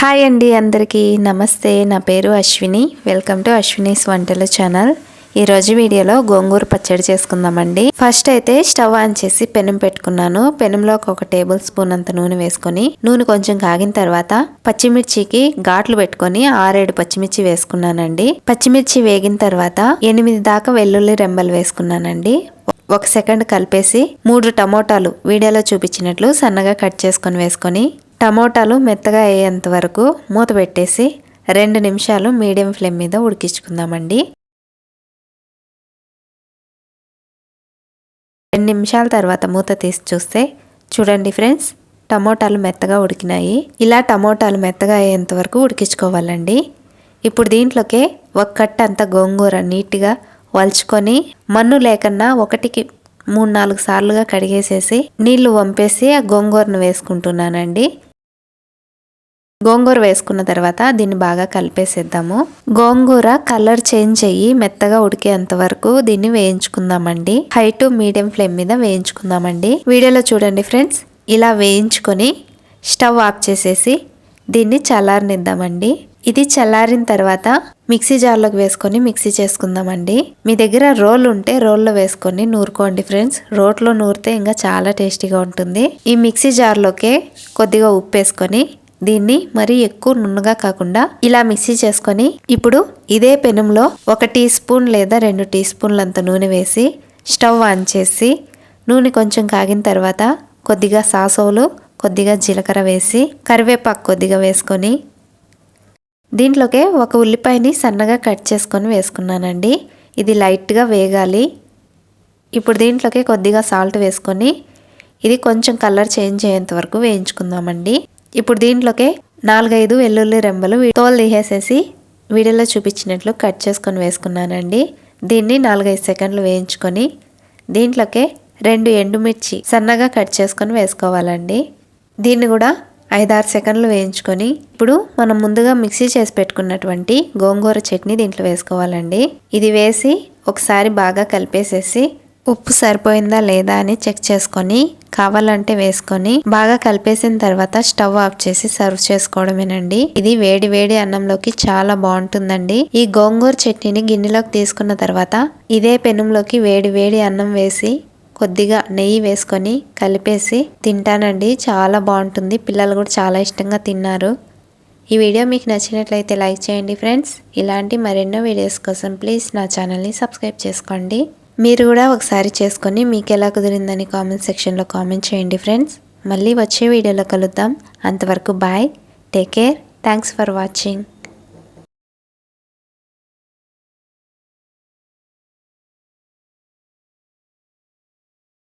Hi అండి అందరికీ. నమస్తే. నా పేరు అశ్విని. వెల్కమ్ టు అశ్వినీస్ వంటలు ఛానల్. ఈరోజు వీడియోలో గోంగూర పచ్చడి చేసుకుందామండి. ఫస్ట్ అయితే స్టవ్ ఆన్ చేసి పెనం పెట్టుకున్నాను. పెనంలో ఒక టేబుల్ స్పూన్ అంత నూనె వేసుకొని నూనె కొంచెం కాగిన తర్వాత పచ్చిమిర్చికి ఘాట్లు పెట్టుకొని ఆరేడు పచ్చిమిర్చి వేసుకున్నానండి. పచ్చిమిర్చి వేగిన తర్వాత ఎనిమిది దాకా వెల్లుల్లి రెంబలు వేసుకున్నానండి. ఒక సెకండ్ కలిపేసి మూడు టమోటాలు వీడియోలో చూపించినట్లు సన్నగా కట్ చేసుకొని వేసుకొని టమోటాలు మెత్తగా అయ్యేంత వరకు మూత పెట్టేసి రెండు నిమిషాలు మీడియం ఫ్లేమ్ మీద ఉడికించుకుందామండి. రెండు నిమిషాల తర్వాత మూత తీసి చూస్తే చూడండి ఫ్రెండ్స్ టమోటాలు మెత్తగా ఉడికినాయి. ఇలా టమోటాలు మెత్తగా అయ్యేంత వరకు ఉడికించుకోవాలండి. ఇప్పుడు దీంట్లోకే ఒక కట్ట అంత గోంగూర నీట్గా వలుచుకొని మన్ను లేకన్నా ఒకటికి మూడు నాలుగు సార్లుగా కడిగేసేసి నీళ్ళు వంపేసి ఆ గోంగూరను వేసుకుంటున్నానండి. గోంగూర వేసుకున్న తర్వాత దీన్ని బాగా కలిపేసేద్దాము. గోంగూర కలర్ చేంజ్ అయ్యి మెత్తగా ఉడికేంత వరకు దీన్ని వేయించుకుందామండి. హై టు మీడియం ఫ్లేమ్ మీద వేయించుకుందామండి. వీడియోలో చూడండి ఫ్రెండ్స్ ఇలా వేయించుకొని స్టవ్ ఆఫ్ చేసేసి దీన్ని చల్లారనిద్దామండి. ఇది చల్లారిన తర్వాత మిక్సీ జార్లోకి వేసుకొని మిక్సీ చేసుకుందామండి. మీ దగ్గర రోల్ ఉంటే రోల్లో వేసుకొని నూరుకోండి ఫ్రెండ్స్. రోట్లో నూరితే ఇంకా చాలా టేస్టీగా ఉంటుంది. ఈ మిక్సీ జార్లోకే కొద్దిగా ఉప్పు వేసుకొని దీన్ని మరీ ఎక్కువ నున్నగా కాకుండా ఇలా మిక్సీ చేసుకొని ఇప్పుడు ఇదే పెనంలో ఒక టీ స్పూన్ లేదా రెండు టీ స్పూన్లంత నూనె వేసి స్టవ్ ఆన్ చేసి నూనె కొంచెం కాగిన తర్వాత కొద్దిగా సాసోలు కొద్దిగా జీలకర్ర వేసి కరివేపాకు కొద్దిగా వేసుకొని దీంట్లోకే ఒక ఉల్లిపాయని సన్నగా కట్ చేసుకొని వేసుకున్నానండి. ఇది లైట్గా వేగాలి. ఇప్పుడు దీంట్లోకి కొద్దిగా సాల్ట్ వేసుకొని ఇది కొంచెం కలర్ చేంజ్ అయ్యేంత వరకు వేయించుకుందామండి. ఇప్పుడు దీంట్లోకే నాలుగైదు వెల్లుల్లి రెంబలు తోలు తీసేసేసి వీడియోలో చూపించినట్లు కట్ చేసుకొని వేసుకున్నానండి. దీన్ని నాలుగైదు సెకండ్లు వేయించుకొని దీంట్లోకే రెండు ఎండుమిర్చి సన్నగా కట్ చేసుకొని వేసుకోవాలండి. దీన్ని కూడా ఐదారు సెకండ్లు వేయించుకొని ఇప్పుడు మనం ముందుగా మిక్సీ చేసి పెట్టుకున్నటువంటి గోంగూర చట్నీ దీంట్లో వేసుకోవాలండి. ఇది వేసి ఒకసారి బాగా కలిపేసేసి ఉప్పు సరిపోయిందా లేదా అని చెక్ చేసుకొని కావాలంటే వేసుకొని బాగా కలిపేసిన తర్వాత స్టవ్ ఆఫ్ చేసి సర్వ్ చేసుకోవడమేనండి. ఇది వేడి వేడి అన్నంలోకి చాలా బాగుంటుందండి. ఈ గోంగూర చట్నీని గిన్నెలోకి తీసుకున్న తర్వాత ఇదే పెనంలోకి వేడి వేడి అన్నం వేసి కొద్దిగా నెయ్యి వేసుకొని కలిపేసి తింటానండి. చాలా బాగుంటుంది. పిల్లలు కూడా చాలా ఇష్టంగా తిన్నారు. ఈ వీడియో మీకు నచ్చినట్లయితే లైక్ చేయండి ఫ్రెండ్స్. ఇలాంటి మరెన్నో వీడియోస్ కోసం ప్లీజ్ నా ఛానల్ని సబ్స్క్రైబ్ చేసుకోండి. మీరు కూడా ఒకసారి చేసుకొని మీకు ఎలా కుదిరిందని కామెంట్ సెక్షన్లో కామెంట్ చేయండి ఫ్రెండ్స్ మళ్ళీ వచ్చే వీడియోలో కలుద్దాం. అంతవరకు bye take care thanks for watching